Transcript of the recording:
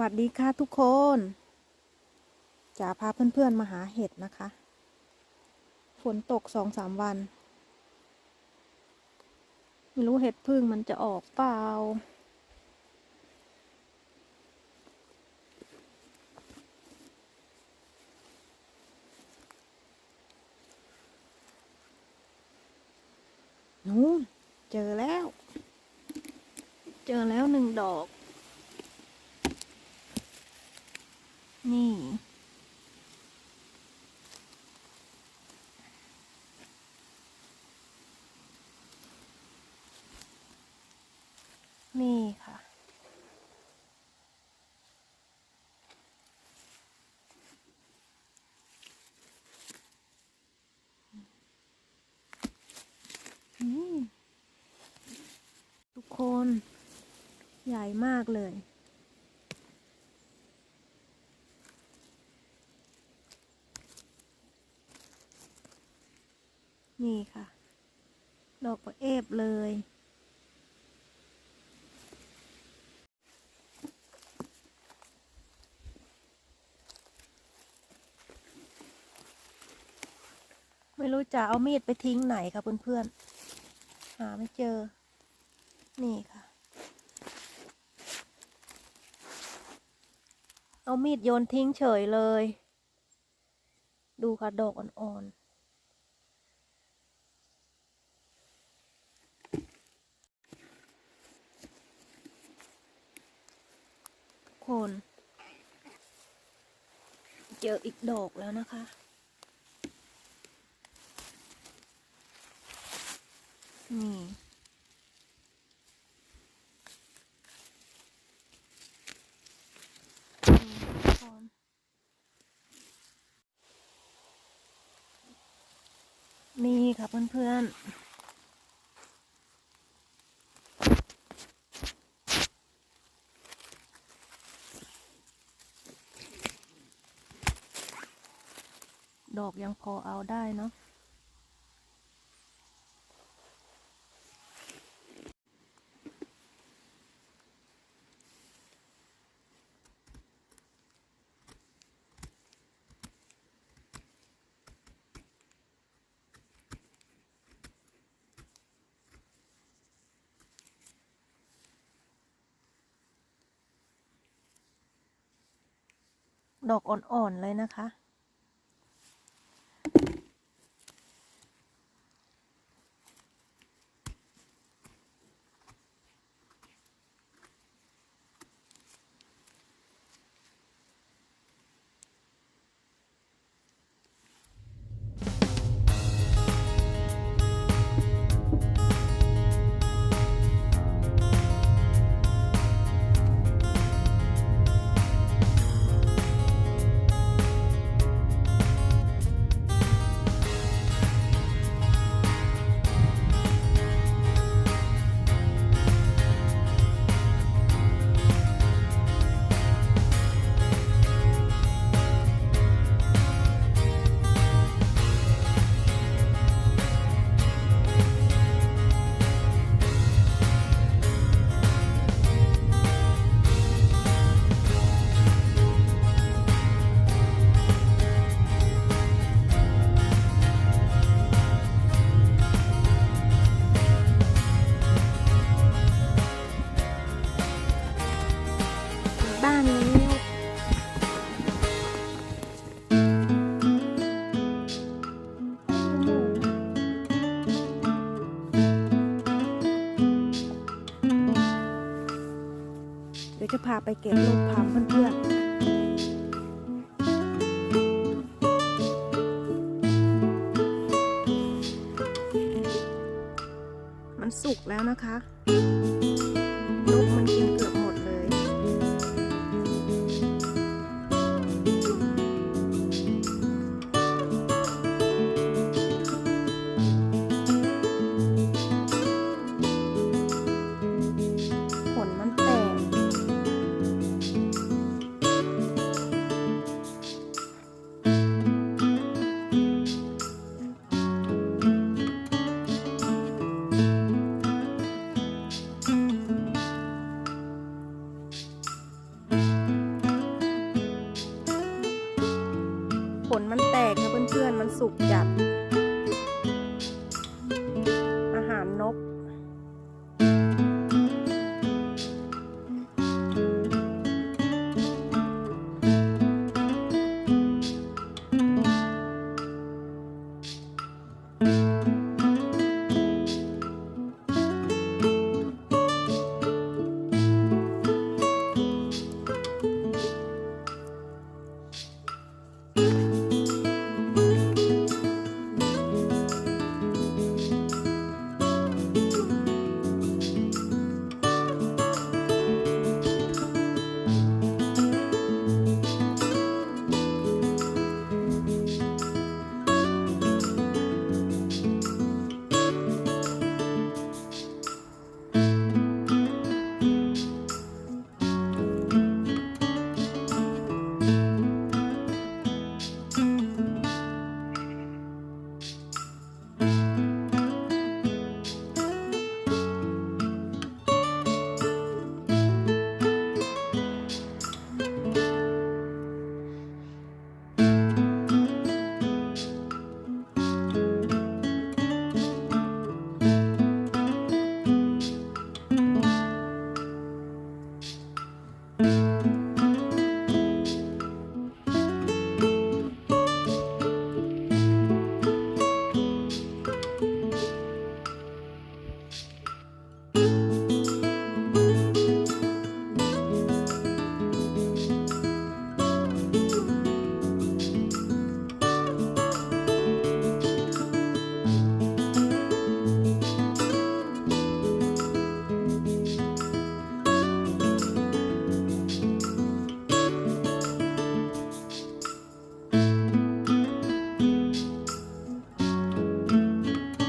วัสดีค่ะทุกคนจ๋าพาเพื่อนๆมาหาเห็ดนะคะ ฝนตกสองสามวัน ไม่รู้เห็ดพึ่งมันจะออกเปล่า นู้นเจอแล้ว เจอแล้วหนึ่งดอก นี่ นี่ค่ะอืมทุกคน ใหญ่มากเลย นี่ค่ะ ดอกประเอฟเลย ไม่รู้จะเอามีดไปทิ้งไหนค่ะเพื่อนๆ หาไม่เจอ นี่ค่ะ เอามีดโยนทิ้งเฉยเลย ดูค่ะดอกอ่อนๆ คน เจออีกดอกแล้วนะคะ นี่นี่ทุกคนมีค่ะเพื่อนๆ ดอกยังพอเอาได้เนาะดอกอ่อน ๆ เลยนะคะ บ้านแล้วเดี๋ยวจะพาไปเก็บลูกพามเพื่อนๆมันสุกแล้วนะคะ